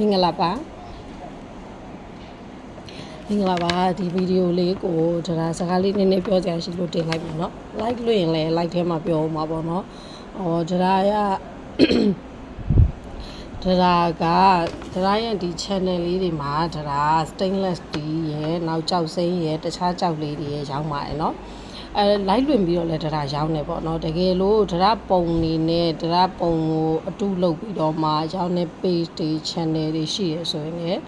မင်္ဂလာပါမင်္ဂလာပါဒီဗီဒီယိုလေးကိုဒါစကားလေးနည်းနည်းပြောကြရရှိလို့တင်လိုက်ပြီเนาะ like လွှင့်ရင်လည်း like ထဲမှာပြောအောင်ပါပေါ့เนาะဟောဒါရဒါကဒါရဲ့ဒီ channel လေးတွေမှာဒါ stainless steel ရယ်နောက်ကြောက်စိမ်းရယ်တခြားကြောက်လေးတွေရယ်ရောင်းပါတယ်เนาะ အဲလိုက်လွင်ပြီးတော့လဲဒါရောင်းနေပေါ့เนาะတကယ်လို့ဒါပုံနေနဲ့ဒါပုံကိုအတုလုပ်ပြီးတော့မှရောင်းနေ page တွေ channel တွေရှိရဆိုရင်လည်း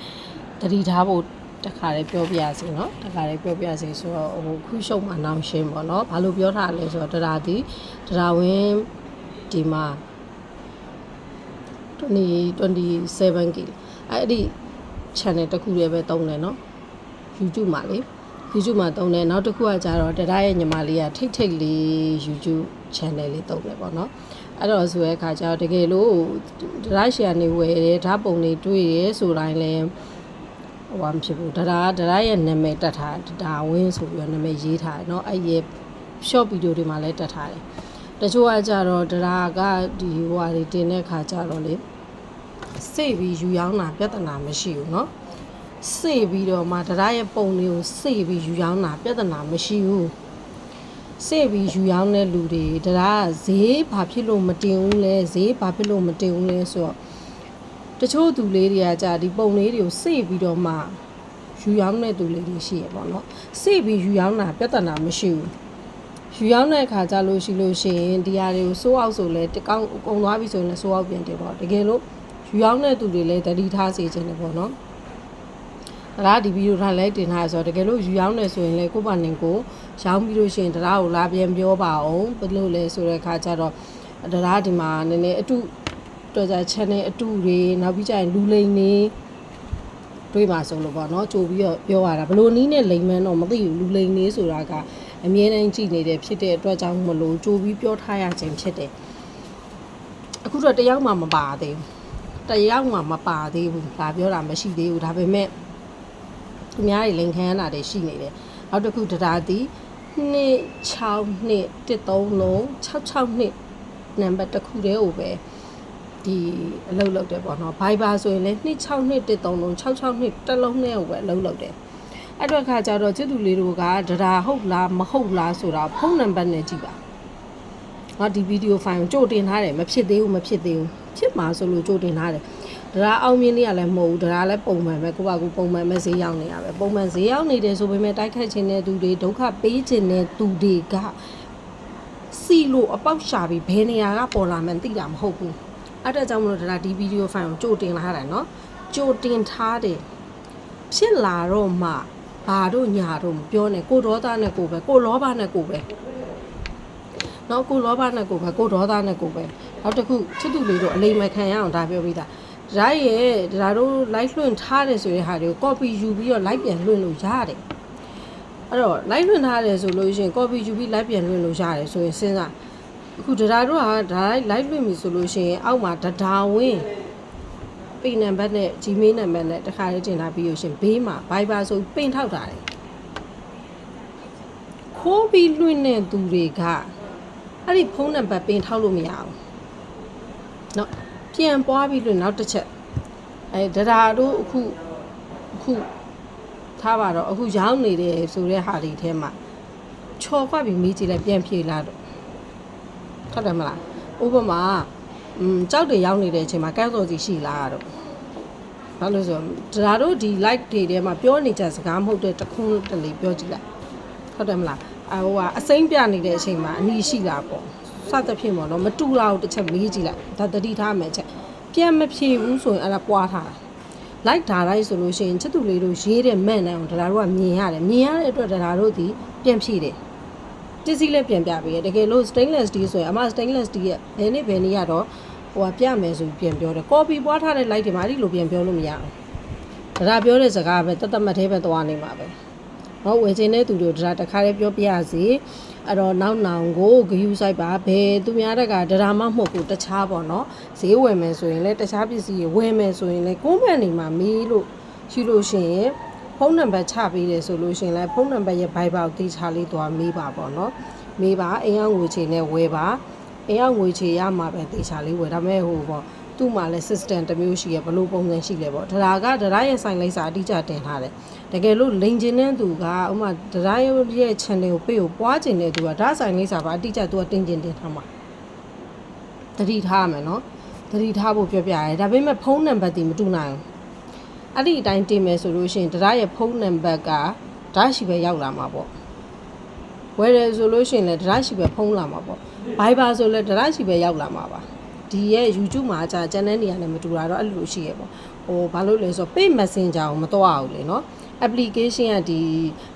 တတိထားဖို့တခါလေးပြောပြရစီเนาะတခါလေးပြောပြရစီဆိုတော့ဟိုခုရှုံမှနောင်ရှင်းပေါ့เนาะဘာလို့ပြောထားလဲဆိုတော့ဒါဒီဒါဝင်းဒီမှာ20 27 kg အဲ့ဒီ channel တစ်ခုတည်းပဲတုံးတယ်เนาะ YouTube မှာလေ YouTube မှာတုံးတယ်နောက်တစ်ခုကကြတော့တရရဲ့ညီမလေးကထိတ်ထိတ်လေး YouTube channel လေးတုံးတယ်ပေါ့နော်အဲ့တော့ဆိုတဲ့အခါကျတော့တကယ်လို့တရရှီကနေဝယ်တယ်ဓာတ်ပုံတွေတွေ့ရဲဆိုတိုင်းလဲဟိုဘာမဖြစ်ဘူးတရာတရာရဲ့နာမည်တက်ထားဒါဝင်းဆိုပြီးတော့နာမည်ရေးထားတယ်เนาะအဲ့ရဲ့ short video တွေမှာလည်းတက်ထားတယ်တချို့ကကြတော့တရာကဒီဟိုဟာတွေတင်တဲ့အခါကျတော့လေစိတ်ပြီးယူရောင်းတာပြဿနာမရှိဘူးเนาะ စေပြီးတော့မှတရားရဲ့ပုံလေးကိုစေပြီးယူရောင်းတာပြဿနာမရှိဘူးစေပြီးယူရောင်းတဲ့လူတွေတရားဈေးဘာဖြစ်လို့မတင်ဘူးလဲဈေးဘာဖြစ်လို့မတင်ဘူးလဲဆိုတော့တချို့သူလေးတွေကကြာဒီပုံလေးတွေကိုစေပြီးတော့မှယူရောင်းတဲ့သူလေးတွေရှိရပေါ့နော်စေပြီးယူရောင်းတာပြဿနာမရှိဘူးယူရောင်းတဲ့အခါကျလို့ရှိလို့ရှိရင်ဒီဟာတွေကိုစိုးအောင်ဆိုလဲတကောင်းကုံသွားပြီဆိုရင်လည်းစိုးအောင်ပြန်တယ်ပေါ့တကယ်လို့ယူရောင်းတဲ့သူတွေလည်းတတိထားစေခြင်းတယ်ပေါ့နော် ဒါကဒီဗီဒီယိုထားလိုက်တင်ထားရဆိုတော့တကယ်လို့ယူရောင်းနေဆိုရင်လေကိုပါနေကိုရောင်းပြီးလို့ရှိရင်တရားကိုလာပြန်ပြောပါအောင်ဘယ်လိုလဲဆိုတဲ့အခါကျတော့တရားဒီမှာနည်းနည်းအတုတော်ကြ channel အတုတွေနောက်ပြီးကျရင်လူလိန်နေတွေးပါဆိုလို့ပေါ့နော်ကြိုပြီးတော့ပြောရတာဘယ်လိုနည်းနဲ့လိန်မှန်းတော့မသိဘူးလူလိန်နေဆိုတာကအမြဲတမ်းကြည့်နေတဲ့ဖြစ်တဲ့အတွက်ကြောင့်မလို့ကြိုပြီးပြောထားရခြင်းဖြစ်တယ်အခုတော့တယောက်မှမပါသေးဘူးတယောက်မှမပါသေးဘူးဒါပြောတာမရှိသေးဘူးဒါပေမဲ့ သူများတွေလိန်ခံရတာတွေရှိနေတယ်နောက်တစ်ခုတရားသည်26နှစ်13လုံး66နှစ်နံပါတ်တစ်ခုတည်းကိုပဲဒီအလုပ်လုပ်တယ်ပေါ့နော် Viber ဆိုရင်လည်း26နှစ်13လုံး66နှစ်တစ်လုံးနဲ့ကိုပဲအလုပ်လုပ်တယ်အဲ့တော့ခါကျတော့ကျွတ်သူလေးတို့ကဒရာဟုတ်လားမဟုတ်လားဆိုတာဖုန်းနံပါတ်နဲ့ကြည့်ပါငါဒီဗီဒီယိုဖိုင်ကိုကြိုတင်ထားတယ်မဖြစ်သေးဘူးမဖြစ်သေးဘူးဖြစ်မှာဆိုလို့ကြိုတင်ထားတယ် ဒရာအောင်မြင်လေးကလည်းမဟုတ်ဘူးဒရာလည်းပုံမှန်ပဲကိုယ့်ဘာကိုပုံမှန်ပဲဈေးရောက်နေရပဲပုံမှန်ဈေးရောက်နေတယ်ဆိုပေမဲ့တိုက်ခိုက်ခြင်းတဲ့သူတွေဒုက္ခပေးခြင်းတဲ့သူတွေကစီလို့အပေါက်ရှာပြီးဘယ်နေရာကပေါ်လာမှန်းသိတာမဟုတ်ဘူးအဲ့ဒါကြောင့်မလို့ဒရာဒီဗီဒီယိုဖိုင်ကိုကြိုတင်လာတာနော်ကြိုတင်ထားတယ်ဖြစ်လာတော့မှဘာတို့ညာတို့မပြောနဲ့ကိုဒေါသနဲ့ကိုပဲကိုလောဘနဲ့ကိုပဲနော်ကိုလောဘနဲ့ကိုပဲကိုဒေါသနဲ့ကိုပဲနောက်တစ်ခုချစ်သူလေးတို့အလိမ္မခံရအောင်ဒါပြောပြီးသား ဒါရဲ့ဒါတို့ live လွှင့်ထားတယ်ဆိုတဲ့ဟာတွေကို copy ယူပြီးတော့ live ပြန်လွှင့်လို့ရတယ်အဲ့တော့ live လွှင့်ထားတယ်ဆိုလို့ရှိရင် copy ယူပြီး live ပြန်လွှင့်လို့ရတယ်ဆိုရင်စဉ်းစားအခုဒါတို့ကဒါ live လွှင့်ပြီဆိုလို့ရှိရင်အောက်မှာဒဒါဝင်းပိန်နံပါတ်နဲ့ Gmail နံပါတ်နဲ့တခါလေးတင်ထားပြီးလို့ရှိရင်ဘေးမှာ Viber ဆိုပင်ထောက်တာတယ်ခိုးပြီးလွှင့်တဲ့သူတွေကအဲ့ဒီဖုန်းနံပါတ်ပင်ထောက်လို့မရဘူးเนาะ ပြန်ပွားပြီးလို့နောက်တစ်ချက်အဲဒရာတို့အခုအခုထားပါတော့အခုရောင်းနေတယ်ဆိုတဲ့ဟာတွေထဲမှာချော်ခွပြီးမေးကြည့်လိုက်ပြန်ဖြေလာတော့ဟုတ်တယ်မလားဥပမာอืมကြောက်တွေရောင်းနေတဲ့အချိန်မှာကန်းစော်စီရှိလားတော့ဘာလို့ဆိုဒရာတို့ဒီ like တွေထဲမှာပြောနေကြစကားမဟုတ်တဲ့တခွန်းတလေပြောကြည့်လိုက်ဟုတ်တယ်မလားအဟိုကအစိမ့်ပြနေတဲ့အချိန်မှာအနီးရှိတာပေါ့စသဖြင့်ပေါ့နော်မတူတာကိုတစ်ချက်မေးကြည့်လိုက်ဒါတတိထားမယ်ချက် ပြန်မဖြေဘူးဆိုရင်အဲ့ဒါပွားထားတာလိုက်ဓာတိုင်းဆိုလို့ရှိရင်ချစ်သူလေးတို့ရေးတဲ့မှန်တယ်အောင်ဒါတို့ကမြင်ရတယ်မြင်ရတဲ့အတွက်ဒါတို့ဒီပြန်ဖြေတယ်ပစ္စည်းလည်းပြန်ပြပေးရတကယ်လို့ stainless steel ဆိုရင်အမ stainless steel ရဲ့ဘယ်နေ့ဘယ်နေ့ကတော့ဟိုကပြမယ်ဆိုပြန်ပြောတယ် copy ပွားထားတဲ့ light တွေမှာအဲ့ဒီလိုပြန်ပြောလို့မရဘူးဒါပြောတဲ့စကားပဲတတ်တတ်မှတ်သေးပဲသွားနေမှာပဲ ဟောဝယ်ခြင်းတဲ့သူတို့ဒါတခါလေးပြောပြရစီအဲ့တော့နောက်နောင်ကိုဂယူဆိုင်ပါဘယ်သူများတက်ကဒရာမမဟုတ်ဘူးတခြားပေါ့နော်ဈေးဝယ်မယ်ဆိုရင်လည်းတခြားပစ္စည်းတွေဝယ်မယ်ဆိုရင်လည်းကွန်မန့်နေမှာမေးလို့ရှိလို့ရှိရင်ဖုန်းနံပါတ်ချပေးတယ်ဆိုလို့ရှိရင်လည်းဖုန်းနံပါတ်ရဲ့ Viber ကိုတိချလေးသွားမေးပါပေါ့နော်မေးပါအိမ်အောင်ငွေချေနဲ့ဝယ်ပါအိမ်အောင်ငွေချေရမှာပဲတိချလေးဝယ်ဒါပေမဲ့ဟိုပေါ့ သူ့မှာလည်း system တစ်မျိုးရှိရဘလို့ပုံစံရှိလဲပေါ့ဒါကဒါရဲ့ဆိုင်လိပ်စာအတိအကျတင်ထားတယ်တကယ်လို့လိန်ကျင်တဲ့သူကဥမာဒါရဲ့ channel ကိုပေးကိုပွားကျင်တဲ့သူကဒါဆိုင်လိပ်စာပါအတိအကျသူကတင်ကျင်တင်ထားမှာတတိထားရမယ်နော်တတိထားဖို့ပြောပြရတယ်ဒါပေမဲ့ဖုန်းနံပါတ်ဒီမတူနိုင်ဘူးအဲ့ဒီအတိုင်းတင်မယ်ဆိုလို့ရှိရင်ဒါရဲ့ဖုန်းနံပါတ်ကဒါရှိပဲရောက်လာမှာပေါ့ဝယ်တယ်ဆိုလို့ရှိရင်လည်းဒါရှိပဲဖုန်းလာမှာပေါ့ Viber ဆိုလည်းဒါရှိပဲရောက်လာမှာပါ ဒီရဲ့ YouTube မှာကြာ channel နေရာနဲ့မတူတာတော့အဲ့လိုရှိရပေါ့ဟိုဘာလို့လဲဆိုတော့ Page Messenger ကိုမတော့အောင်လေနော် application ကဒီ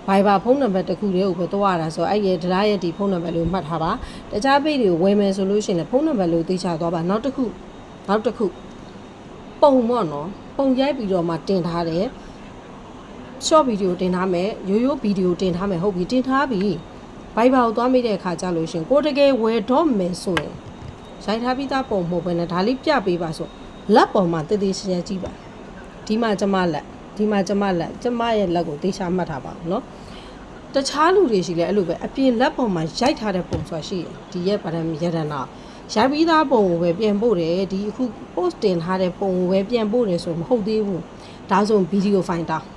Viber ဖုန်းနံပါတ်တစ်ခုတည်းကိုပဲတော့ရတာဆိုတော့အဲ့ရဲ့တရားရဲ့ဒီဖုန်းနံပါတ်လေးကိုမှတ်ထားပါတခြား page တွေကိုဝယ်မယ်ဆိုလို့ရှိရင်လည်းဖုန်းနံပါတ်လေးကိုသိချသွားပါနောက်တစ်ခုနောက်တစ်ခုပုံပေါ့နော်ပုံရိုက်ပြီးတော့မှတင်ထားတယ် short video တင်ထားမယ်ရိုးရိုး video တင်ထားမယ်ဟုတ်ပြီတင်ထားပြီ Viber ကိုသွားမိတဲ့အခါကျလို့ရှရင်ကိုတကယ်ဝယ်တော့မယ်ဆိုရင် ရိုက်ထားပြီးသားပုံမဟုတ်ဘဲနဲ့ဒါလေးပြပေးပါဆိုလက်ပေါ်မှာတည်တည်ချာချာကြည့်ပါဒီမှာကျမလက်ဒီမှာကျမလက်ကျမရဲ့လက်ကိုတေချာမှတ်ထားပါအောင်နော်တခြားလူတွေရှိလဲအဲ့လိုပဲအပြင်လက်ပေါ်မှာရိုက်ထားတဲ့ပုံဆိုတာရှိတယ်ဒီရဲ့ဗရမရတနာရိုက်ပြီးသားပုံကိုပဲပြန်ပို့တယ်ဒီအခု post တင်ထားတဲ့ပုံကိုပဲပြန်ပို့တယ်ဆိုမဟုတ်သေးဘူးဒါဆိုဗီဒီယိုဖိုင်တောင်း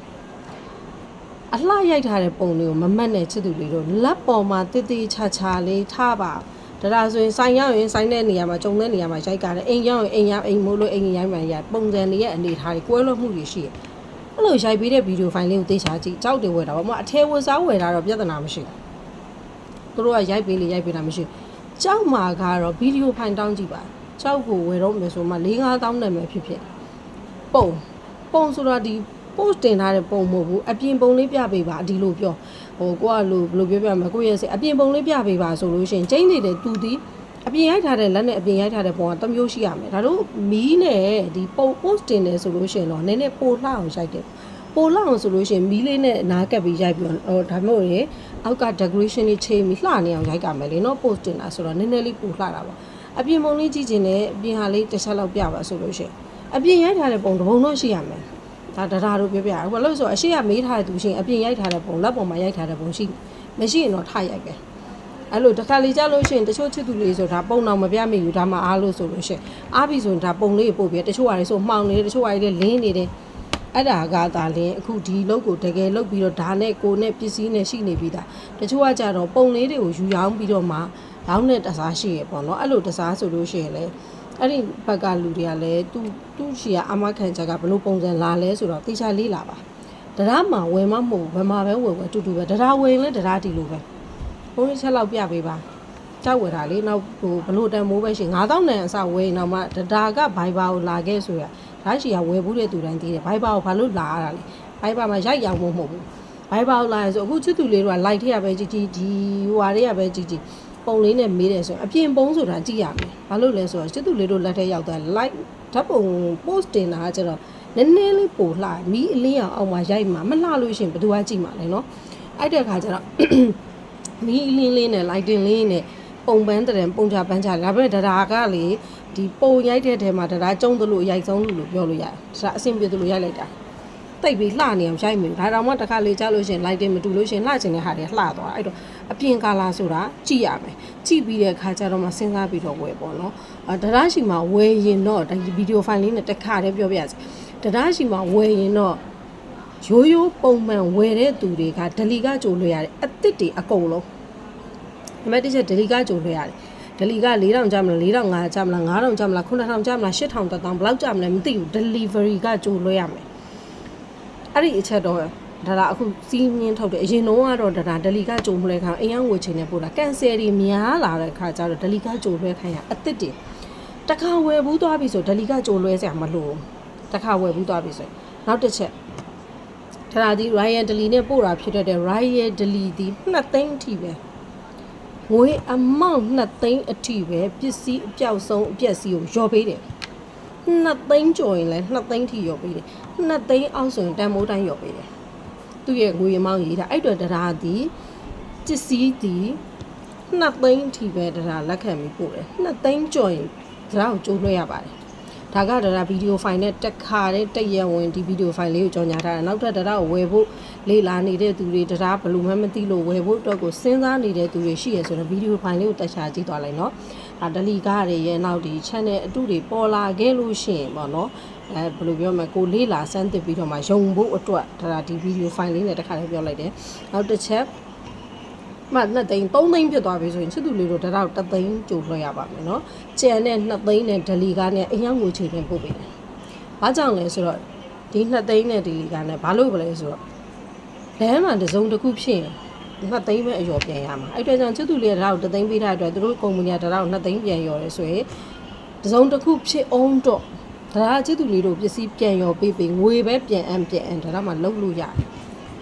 အလှရိုက်ထားတဲ့ပုံတွေကိုမမတ်နဲ့ချစ်သူလေးတို့လက်ပေါ်မှာတည်တည်ချာချာလေးထားပါ ဒါဒါဆိုရင်ဆိုင်ရောက်ရင်ဆိုင်တဲ့နေရာမှာကြုံတဲ့နေရာမှာရိုက်ကြတယ်အိမ်ရောက်ရင်အိမ်ရောက်အိမ်မို့လို့အိမ်ရိုက်မှရိုက်ပုံစံတွေရဲ့အနေထားတွေကွဲလွဲမှုတွေရှိတယ်အဲ့လိုရိုက်ပြီးတဲ့ဗီဒီယိုဖိုင်လေးကိုသိချာကြည့်ကြောက်တယ်ဝယ်တာပေါ့မအထဲဝယ်စားဝယ်တာတော့ပြဿနာမရှိဘူးသူတို့ကရိုက်ပေးလေရိုက်ပေးတာမရှိဘူးကြောက်မှာကတော့ဗီဒီယိုဖိုင်တောင်းကြည့်ပါကြောက်ကိုဝယ်တော့မယ်ဆိုမှ၄၅တောင်းနဲ့မယ်ဖြစ်ဖြစ်ပုံပုံဆိုတာဒီ post တင်ထားတဲ့ပုံမဟုတ်ဘူးအပြင်ပုံလေးပြပေးပါဒီလိုပြော ဟိုကိုကလိုဘယ်လိုပြောပြမလဲကိုရဲ့စိတ်အပြင်ပုံလေးပြပေးပါဆိုလို့ရှိရင်ကျင်းနေတဲ့သူဒီအပြင်ရိုက်ထားတဲ့လက်နဲ့အပြင်ရိုက်ထားတဲ့ပုံကတစ်မျိုးရှိရမယ်ဒါတို့မီးနဲ့ဒီပုံ post တင်တယ်ဆိုလို့ရှိရင်တော့နည်းနည်းပိုလှအောင်ရိုက်တယ်ပိုလှအောင်ဆိုလို့ရှိရင်မီးလေးနဲ့နားကပ်ပြီးရိုက်ပြီးတော့ဟိုဒါမျိုးရေအောက်က decoration လေးချိန်ပြီးလှနေအောင်ရိုက်ကမယ်လေနော် post တင်တာဆိုတော့နည်းနည်းလေးပိုလှတာပေါ့အပြင်ပုံလေးကြည့်ချင်တယ်အပြင်ဟာလေးတစ်ချက်လောက်ပြပါဆိုလို့ရှိရင်အပြင်ရိုက်ထားတဲ့ပုံတစ်ပုံတော့ရှိရမယ် ဒါဒရာတို့ပြောပြရဘူးဘာလို့လဲဆိုတော့အရှိကမေးထားတဲ့သူရှင်အပြင်ရိုက်ထားတဲ့ပုံလက်ပေါ်မှာရိုက်ထားတဲ့ပုံရှိမရှိရင်တော့ထရိုက်ပဲအဲ့လိုတစ်ခါလေကြာလို့ရှိရင်တချို့ချစ်သူလေးဆိုတာပုံတော်မပြမိဘူးဒါမှအားလို့ဆိုလို့ရှိရင်အားပြီဆိုရင်ဒါပုံလေးပို့ပြီးတချို့ဟာတွေဆိုမှောင်နေတယ်တချို့ဟာတွေလင်းနေတယ်အဲ့ဒါကသာလင်းအခုဒီလုတ်ကိုတကယ်လုတ်ပြီးတော့ဒါနဲ့ကိုနဲ့ပစ္စည်းနဲ့ရှိနေပြီးသားတချို့ကကြတော့ပုံလေးတွေကိုယူရောင်းပြီးတော့မှလောင်းနဲ့တစားရှိရပေါ့နော်အဲ့လိုတစားဆိုလို့ရှိရင်လည်း အဲ့ဒီဘက်ကလူတွေကလည်းသူသူ့ရှီကအမခံချက်ကဘလို့ပုံစံလာလဲဆိုတော့တေချာလေးလာပါတရားမှာဝယ်မမဟုတ်ဘယ်မှာပဲဝယ်ဝယ်တူတူပဲတရားဝယ်ရင်လည်းတရားဒီလိုပဲဘုန်းကြီးချက်လောက်ပြပေးပါကြောက်ဝယ်တာလေနောက်ဟိုဘလို့တန်မိုးပဲရှိ9000နဲ့အစဝယ်ရင်တော့မှတရားကဘိုင်ဘာကိုလာခဲ့ဆိုရဒါရှီကဝယ်ဘူးတဲ့သူတိုင်းသိတယ်ဘိုင်ဘာကိုဘာလို့လာရတာလဲဘိုင်ဘာမှာရိုက်ရောင်ဖို့မဟုတ်ဘူးဘိုင်ဘာကိုလာရဆိုအခုချစ်သူလေးတို့က light ထည့်ရပဲကြည်ကြည်ဒီဟိုဟာတွေကပဲကြည်ကြည် ပုံလေးနဲ့မေးတယ်ဆိုရင်အပြင်ပုံဆိုတာကြည့်ရမယ်ဘာလို့လဲဆိုတော့ချစ်သူလေးတို့လက်ထက်ရောက်သွား light ဓာတ်ပုံ post တင်တာကကျတော့နည်းနည်းလေးပိုလှမီးအလင်းအောင်အောက်မှာရိုက်မှာမလှလို့ရှိရင်ဘယ်သူကကြည့်မှာလဲနော်အဲ့တဲ့အခါကျတော့မီးအလင်းလေးနဲ့ lighting လေးနဲ့ပုံပန်းတဲ့ပုံချပန်းချဒါပေမဲ့တရားကလေဒီပုံရိုက်တဲ့ထဲမှာတရားကျုံသလိုရိုက်ဆုံးလို့ပြောလို့ရတယ်ဒါအဆင်ပြေသလိုရိုက်လိုက်တာ တိတ်ပြီးလှနေအောင်ရိုက်မယ်ဒါတောင်မှတစ်ခါလေကြားလို့ရှိရင် lighting မတူလို့ရှိရင်လှချင်တဲ့ဟာတွေလှသွားအဲ့တော့အပြင်ကာလာဆိုတာကြည့်ရမယ်ကြည့်ပြီးတဲ့အခါကျတော့မှစဉ်းစားပြီးတော့ဝယ်ပေါ့နော်အဲတရားရှိမှာဝယ်ရင်တော့ဒီဗီဒီယိုဖိုင်လေးနဲ့တစ်ခါတည်းပြောပြရစီတရားရှိမှာဝယ်ရင်တော့ရိုးရိုးပုံမှန်ဝယ်တဲ့သူတွေကဒလီကကြိုလွှဲရတယ်အစ်စ်တွေအကုန်လုံးနံပါတ်1ချက်ဒလီကကြိုလွှဲရတယ်ဒလီက4000ကျမလား4500ကျမလား9000ကျမလား9000ကျမလား8000တက်တောင်ဘယ်လောက်ကျမလဲမသိဘူး delivery ကကြိုလွှဲရမယ် အဲ့ဒီအချက်တော့ဒါလာအခုစီးမြင်းထုတ်တယ်အရင်တော့ကတော့ဒါဒလီကကြိုလွှဲခံအရင်ငွေချိန်နဲ့ပို့တာကန်ဆယ်တွေများလာတဲ့ခါကျတော့ဒလီကကြိုလွှဲခိုင်းရအစ်စ်တွေတခါဝယ်ဘူးသွားပြီဆိုဒလီကကြိုလွှဲစရာမလိုဘူးတခါဝယ်ဘူးသွားပြီဆိုနောက်တစ်ချက်ဒါဒီ Ryan Daly နဲ့ပို့တာဖြစ်တဲ့ Ryan Daly ဒီ2သိန်းအထိပဲငွေအမောင့်2သိန်းအထိပဲပစ္စည်းအပြောက်ဆုံးအပျက်စီးကိုလျော်ပေးတယ် 2သိန်းကျော်ရင်လည်း2သိန်းထိလျော်ပေးတယ်2သိန်းအောက်ဆိုရင်တန်မိုးတိုင်းလျော်ပေးတယ်သူ့ရဲ့ငွေအမောင့်ရေးတာအဲ့တော့တရားဒီပစ္စည်းဒီ2သိန်းအထိပဲတရားလက်ခံပြီးပို့တယ်2သိန်းကျော်ရင်တရားကိုကျိုးလွှဲရပါတယ်ဒါကဒါဗီဒီယိုဖိုင်နဲ့တက်ခါတဲ့တက်ရဝင်ဒီဗီဒီယိုဖိုင်လေးကိုကြော်ညာထားတာနောက်ထပ်ဒါကိုဝယ်ဖို့လေ့လာနေတဲ့သူတွေဒါဘယ်လိုမှမသိလို့ဝယ်ဖို့အတွက်ကိုစဉ်းစားနေတဲ့သူတွေရှိရဆိုတော့ဗီဒီယိုဖိုင်လေးကိုတက်ချာကြည့်သွားလိုက်နော် ဒါဒလီကားတွေရဲ့နောက်ဒီ channel အတူတွေပေါ်လာခဲ့လို့ရှိရင်ပေါ့နော်အဲဘယ်လိုပြောမလဲကိုလေးလာစမ်းသစ်ပြီးတော့မှယုံဖို့အတွက်ဒါဒီဗီဒီယိုဖိုင်လေးနဲ့တစ်ခါလေးပြောလိုက်တယ်နောက်တစ်ချက်မနှစ်သိန်း3သိန်းဖြစ်သွားပြီဆိုရင်ချစ်သူလေးတို့တတော့တသိန်းကြိုလွှဲရပါမယ်နော်ကျန်တဲ့2သိန်းနဲ့ဒလီကားနဲ့အရင်ငွေချေတင်ပို့ပေးတယ်ဘာကြောင့်လဲဆိုတော့ဒီ2သိန်းနဲ့ဒလီကားနဲ့ဘာလို့ပဲလဲဆိုတော့လမ်းမှာတစ်စုံတစ်ခုဖြစ်ရင် နှစ်သိန်းပဲအယော်ပြန်ရမှာအဲ့အတွက်ကြောင့်ချစ်သူလေးကတော့တသိန်းပေးထားတဲ့အတွက်သူတို့ကုမ္ပဏီကတော့နှစ်သိန်းပြန်ရော်တယ်ဆိုရင်တစ်စုံတစ်ခုဖြစ်အောင်တော့ဒါကချစ်သူလေးတို့ပစ္စည်းပြန်ရော်ပေးပေးငွေပဲပြန်အံပြန်အံဒါတော့မှလုံးလို့ရတယ်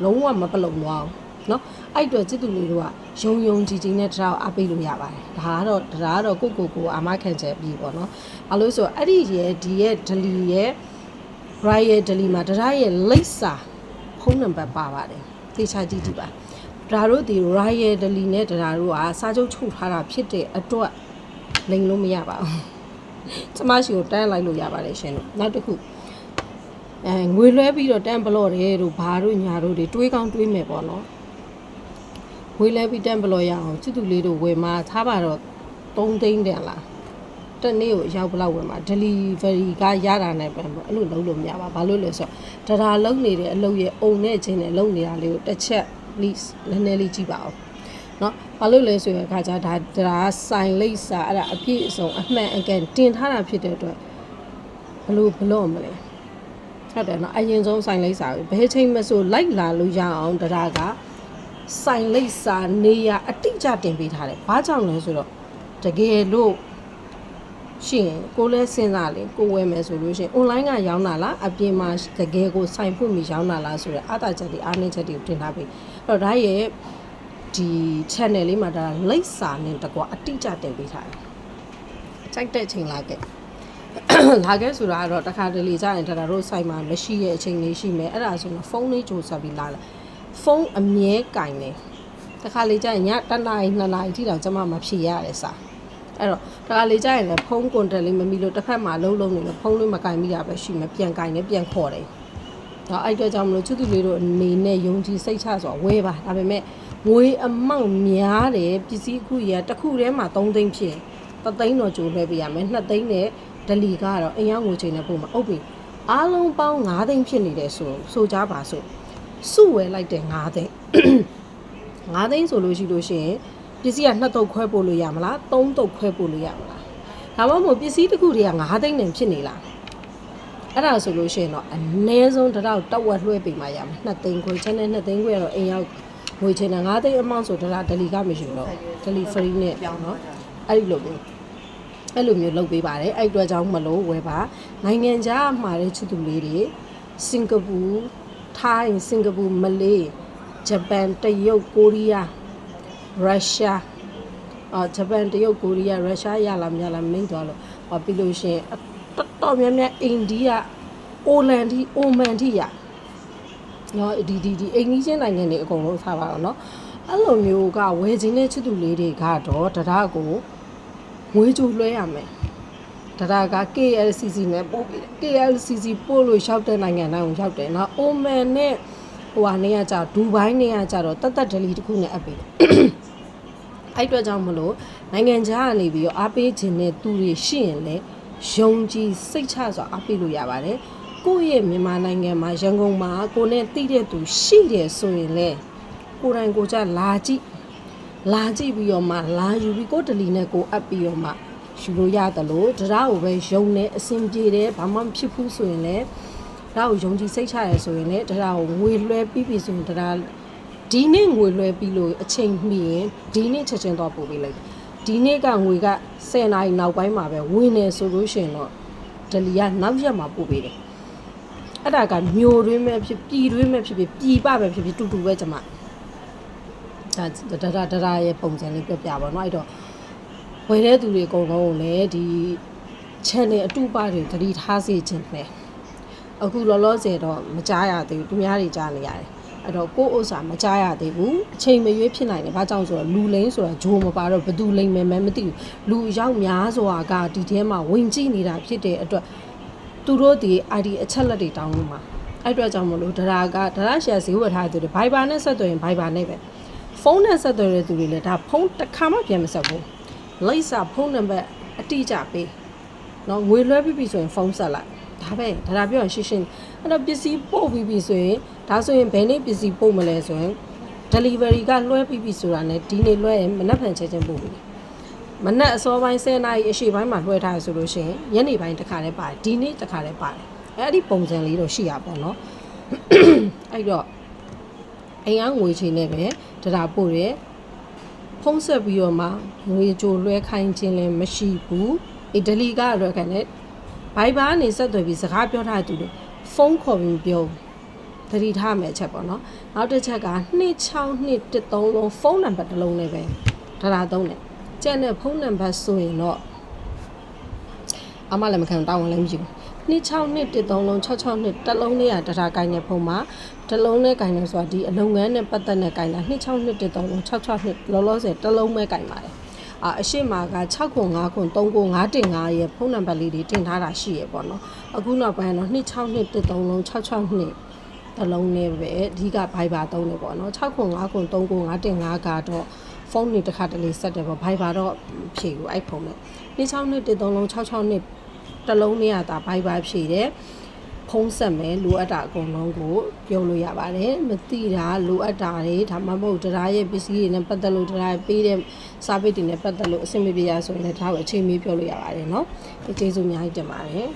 လုံးဝမပလုံသွားအောင်နော်အဲ့အတွက်ချစ်သူလေးတို့ကယုံယုံကြည်ကြည်နဲ့တရားအားပေးလို့ရပါတယ်ဒါကတော့ဒါကတော့ကိုကိုကိုအာမခံချက်ပြီးပေါ့နော်ဘာလို့ဆိုတော့အဲ့ဒီရဲ့ဒီရဲ့ဒလီရဲ့ Royal Delhi မှာတရားရဲ့လိပ်စာဖုန်းနံပါတ်ပါပါတယ်သေချာကြည့်ကြည့်ပါ ဒါတို့ဒီ Royal Delhi နဲ့တရားတို့ကစာချုပ်ချုပ်ထားတာဖြစ်တဲ့အတွက်လိမ်လို့မရပါဘူးကျမရှိကိုတန်းလိုက်လို့ရပါတယ်ရှင်တို့နောက်တစ်ခုအဲငွေလွှဲပြီးတော့တန်းဘလော့တယ်တို့ဘာတို့ညာတို့တွေတွေးကောင်းတွေးမယ်ပေါ့နော်ငွေလဲပြီးတန်းဘလော့ရအောင်ချစ်သူလေးတို့ဝယ်မှာထားပါတော့3သိန်းတန်လားတနေ့ကိုရောက်ဘလောက်ဝင်မှာ delivery ကရတာနဲ့ပဲပေါ့အဲ့လိုလုံးလို့မရပါဘာလို့လဲဆိုတော့တရားလုံးနေတဲ့အလုပ်ရဲ့အုံနဲ့ချင်းနဲ့လုံးနေတာလေးကိုတစ်ချက် please နည်းနည်းလေးကြည့်ပါဦးเนาะဘာလို့လဲဆိုရင်အခါကျဒါတရားဆိုင်လိပ်စာအဲ့ဒါအပြည့်အစုံအမှန်အကန်တင်ထားတာဖြစ်တဲ့အတွက်ဘလို့ဘလို့မလဲဟုတ်တယ်เนาะအရင်ဆုံးဆိုင်လိပ်စာကိုဘယ်ချိန်မှဆိုလိုက်လာလို့ရအောင်တရားကဆိုင်လိပ်စာနေရအတိအကျတင်ပေးထားတယ်ဘာကြောင့်လဲဆိုတော့တကယ်လို့ ရှိရင်ကိုလည်းစဉ်းစားလေကိုဝယ်မယ်ဆိုလို့ရှိရင် online ကရောင်းတာလားအပြင်မှာတကယ်ကိုစိုင်ဖွင့်ပြီးရောင်းတာလားဆိုတော့အတားချက်တွေအားနည်းချက်တွေကိုတင်ထားပြီအဲ့ တော့ဒါရဲ့ဒီ channel လေးမှာဒါလိပ်စာနဲ့တကွာအတိအကျတင်ပေးထားတယ်စိုက်တဲ့အချိန်လာခဲ့လာခဲ့ဆိုတာကတော့တခါတလေကြာရင်ဒါတို့စိုက်မှာမရှိတဲ့အချိန်လေးရှိမယ်အဲ့ဒါဆိုရင်ဖုန်းလေးကြိုဆက်ပြီးလာလာဖုန်းအမြဲကင်နေတခါလေကြာရင်ညတနားရီနှစ်နာရီထိတောင်ကျမမဖြေရတယ်စာအဲ့တော့တခါလေကြာရင်လည်းဖုန်းကွန်တက်လေးမမီလို့တစ်ဖက်မှာလုံးလုံးနေလို့ဖုန်းလေးမကင်မိတာပဲရှိမှပြန်ကင်နေပြန်ခေါ်တယ်။ ဒါအဲ့အတွက်ကြောင့်မလို့ချစ်သူလေးတို့အနေနဲ့ယုံကြည်စိတ်ချစွာဝဲပါဒါပေမဲ့ငွေအမောက်များတယ်ပစ္စည်းခုကြီးကတစ်ခုတည်းမှာ3သိန်းဖြစ်သသိန်းတော့ကြိုးလွှဲပေးရမယ်2သိန်းနဲ့ဒလီကတော့အင်ရောက်ငွေချိန်နဲ့ပို့မှာအုပ်ပြီအားလုံးပေါင်း9သိန်းဖြစ်နေတယ်ဆိုဆိုကြပါစို့စုဝဲလိုက်တဲ့9သိန်း9သိန်းဆိုလို့ရှိလို့ရှိရင်ပစ္စည်းကနှစ်တုပ်ခွဲပို့လို့ရမလားသုံးတုပ်ခွဲပို့လို့ရမလားဒါမှမဟုတ်ပစ္စည်းတစ်ခုတည်းက9သိန်းနဲ့ဖြစ်နေလား အဲ့ဒါဆိုလို့ရှိရင်တော့အနည်းဆုံးတစ်တော့တက်ဝက်လွှဲပေးမှရမယ်2သိန်းခွဲချမ်းတဲ့2သိန်းခွဲကတော့အိမ်ရောက်ငွေချင်တဲ့9သိန်းအမောင်းဆိုတော့ဒလီကမရှိတော့ဒလီဖရီနဲ့ပြောင်းတော့အဲ့ဒီလိုမျိုးအဲ့လိုမျိုးလုပ်ပေးပါတယ်အဲ့အတွက်ကြောင့်မလို့ဝယ်ပါနိုင်ငံခြားမှာတဲ့ချစ်သူလေးတွေစင်ကာပူထိုင်းစင်ကာပူမလေးဂျပန်တရုတ်ကိုရီးယားရုရှားအာဂျပန်တရုတ်ကိုရီးယားရုရှားရလာမရလာမင်းသွားလို့ဟောပြီးလို့ရှိရင် တော်တော်များများအိန္ဒိယအိုလန်ဒီအိုမန်ဒီရနော်ဒီဒီဒီအိမ်ကြီးချင်းနိုင်ငံတွေအကုန်လုံးထားပါတော့နော်အဲ့လိုမျိုးကဝယ်ခြင်းတဲ့ချစ်သူလေးတွေကတော့တရားကိုငွေကြိုလွှဲရမယ်တရားက KLCC နဲ့ပို့ပြီးတယ် KLCC ပို့လို့ရောက်တဲ့နိုင်ငံတိုင်းကိုရောက်တယ်နော်အိုမန်နဲ့ဟိုဟာနေရကြဒူဘိုင်းနေရကြတော့တတ်တတ်ဒလီတစ်ခုနဲ့အပ်ပြီးတယ်အဲ့အတွက်ကြောင့်မလို့နိုင်ငံခြားကနေပြီးတော့အားပေးခြင်းနဲ့သူတွေရှိရင်လည်း ယုံကြည်စိတ်ချစွာအားပေးလို့ရပါတယ်ကိုယ့်ရဲ့မြန်မာနိုင်ငံမှာရန်ကုန်မှာကိုနဲ့တိတဲ့သူရှိတယ်ဆိုရင်လေကိုယ်တိုင်ကိုယ်ကြလာကြည့်လာကြည့်ပြီးတော့မှလာယူပြီးကိုယ်တလီနဲ့ကိုယ်အပ်ပြီးတော့မှယူလို့ရတယ်လို့တရားကိုပဲယုံနေအဆင်ပြေတယ်ဘာမှမဖြစ်ဘူးဆိုရင်လည်းတရားကိုယုံကြည်စိတ်ချရဆိုရင်လည်းတရားကိုငွေလွှဲပြီးပြီဆိုရင်တရားဒီနေ့ငွေလွှဲပြီးလို့အချိန်မီရင်ဒီနေ့ချက်ချင်းတော့ပို့ပေးလိုက်တယ် ဒီနေ့ကငွေက10နာရီနောက်ပိုင်းမှာပဲဝင်နေဆိုလို့ရှိရင်တော့ဒလီကနောက်ရက်မှာပို့ပေးတယ်အဲ့ဒါကမျိုးတွင်းမဲ့ဖြစ်ပြည်တွင်းမဲ့ဖြစ်ဖြစ်ပြည်ပပဲဖြစ်ဖြစ်တူတူပဲကျွန်မဒါဒါဒါဒါရဲ့ပုံစံလေးပြပြပါတော့အဲ့တော့ဝယ်တဲ့သူတွေအကုန်လုံးကိုလည်းဒီ channel အတူပါတွေသတိထားစေခြင်းပဲအခုလောလောဆယ်တော့မကြားရသေးဘူးသူများတွေကြားနေရတယ် အဲ့တော့ကိုယ့်ဥစ္စာမကြားရသေးဘူးအချိန်မရွေးဖြစ်နိုင်တယ်ဘာကြောင့်ဆိုတော့လူလိန်ဆိုတာဂျိုးမပါတော့ဘသူလိန်မယ်မဲမသိဘူးလူအရောက်များစွာကဒီထဲမှာဝင်ကြည့်နေတာဖြစ်တဲ့အတွက်သူတို့ဒီ ID အချက်လက်တွေတောင်းလို့မှာအဲ့အတွက်ကြောင့်မလို့ဒရာကဒရာရှယ်ဈေးဝယ်ထားတဲ့သူတွေ Viber နဲ့ဆက်သွယ်ရင် Viber နဲ့ပဲဖုန်းနဲ့ဆက်သွယ်တဲ့သူတွေလည်းဒါဖုန်းတစ်ခါမှပြန်မဆက်ဘူးလိပ်စာဖုန်းနံပါတ်အတိအကျပေးနော်ငွေလွှဲပြီးပြီဆိုရင်ဖုန်းဆက်လိုက်ဒါပဲဒါဒါပြောရင်ရှင်းရှင်းအဲ့တော့ပစ္စည်းပို့ပြီးပြီဆိုရင် ဒါဆိုရင်ဘယ်နေ့ပစ္စည်းပို့မလဲဆိုရင် delivery ကလွှဲပြီးပြီဆိုတာနဲ့ဒီနေ့လွှဲရင်မနက်ဖြန်ချက်ချင်းပို့ပြီမနက်အစောပိုင်း10နာရီအရှိပိုင်းမှာလွှဲထားရဆိုလို့ရှိရင်ညနေပိုင်းတစ်ခါတည်းပါတယ်ဒီနေ့တစ်ခါတည်းပါတယ်အဲ့ဒီပုံစံလေးတော့ရှိရပါတော့အဲ့တော့အိမ်ကငွေချေနဲ့ပဲတရားပို့ရဲဖုံးဆက်ပြီးတော့မှငွေကြိုလွှဲခိုင်းခြင်းလည်းမရှိဘူးအီတလီကတော့ခနဲ့ဘိုင်ဘာနေဆက်သွယ်ပြီးစကားပြောထားတဲ့သူတွေဖုန်းခေါ်ပြီးပြော သတိထားမယ်အချက်ပေါ့နော်နောက်တစ်ချက်က2623လုံးဖုန်းနံပါတ်တစ်လုံးနဲ့ပဲဒါတာသုံးတယ်ကျန်တဲ့ဖုန်းနံပါတ်ဆိုရင်တော့အမလည်းမခံတောင်းဝင်လည်းမရှိဘူး2623လုံး662တစ်လုံးနဲ့ကတရာကိုင်းတဲ့ဖုန်းမှာတစ်လုံးနဲ့ကိုင်းတယ်ဆိုတာဒီအလုပ်ငန်းနဲ့ပတ်သက်တဲ့ကိုင်းတာ2623လုံး662လောလောဆယ်တစ်လုံးပဲကိုင်းပါတယ်အာအရှိမာက6ခွန်5ခွန်3ခွန်5တင်5ရဲ့ဖုန်းနံပါတ်လေးတွေတင်ထားတာရှိရပေါ့နော်အခုနောက်ပိုင်းတော့2623လုံး662 တလုံးနဲ့ပဲအဓိက Viber သုံးတယ်ပေါ့နော်6ခွန်5ခွန်3ခွန်5တင်5ကတော့ဖုန်းတွေတစ်ခါတလေဆက်တယ်ပေါ့ Viber တော့ဖြေဘူးအဲ့ဖုန်းနဲ့26နှစ်1 3လုံး66နှစ်တလုံးနဲ့ကဒါ Viber ဖြေတယ်ဖုံးဆက်မယ်လိုအပ်တာအကုန်လုံးကိုပြောလို့ရပါတယ်မသိတာလိုအပ်တာတွေဒါမှမဟုတ်တရားရဲ့ပစ္စည်းတွေနဲ့ပတ်သက်လို့တရားပေးတဲ့စာပေတွေနဲ့ပတ်သက်လို့အဆင်မပြေရဆိုရင်လည်းဒါကိုအချိန်မီပြောလို့ရပါတယ်เนาะဒီကျေးဇူးအများကြီးတင်ပါတယ်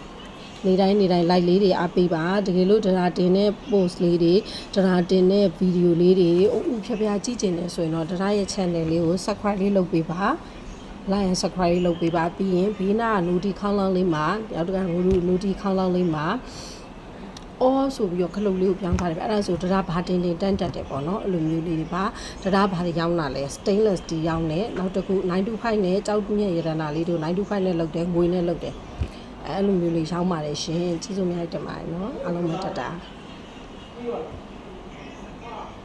နေတိုင်းနေတိုင်း like လေးတွေအားပေးပါတကယ်လို့ဒရာတင်တဲ့ post လေးတွေဒရာတင်တဲ့ video လေးတွေအုပ်အုပ်ဖြဖြကြည့်ကျင်နေဆိုရင်တော့ဒရာရဲ့ channel လေးကို subscribe လေးလုပ်ပေးပါ like and subscribe လေးလုပ်ပေးပါပြီးရင်ဘေးနာ noti ခေါင်းလောင်းလေးမှာနောက်တစ်ခါ noti ခေါင်းလောင်းလေးမှာအော်ဆိုပြီးတော့ခလုတ်လေးကိုပြောင်းထားတယ်ဗျအဲ့ဒါဆိုတရားဘာတင်တင်တန်းတက်တယ်ပေါ့နော်အဲ့လိုမျိုးလေးတွေပါတရားဘာတွေရောင်းတာလဲ stainless steel ရောင်းတယ်နောက်တစ်ခု925နဲ့ကြောက်မြင့်ရတနာလေးတို့925နဲ့လုပ်တယ်ငွေနဲ့လုပ်တယ် အဲ့လိုမျိုးလေးရောင်းပါတယ်ရှင်ကျေးဇူးများတင်ပါတယ်နော်အားလုံးပဲတတ်တာ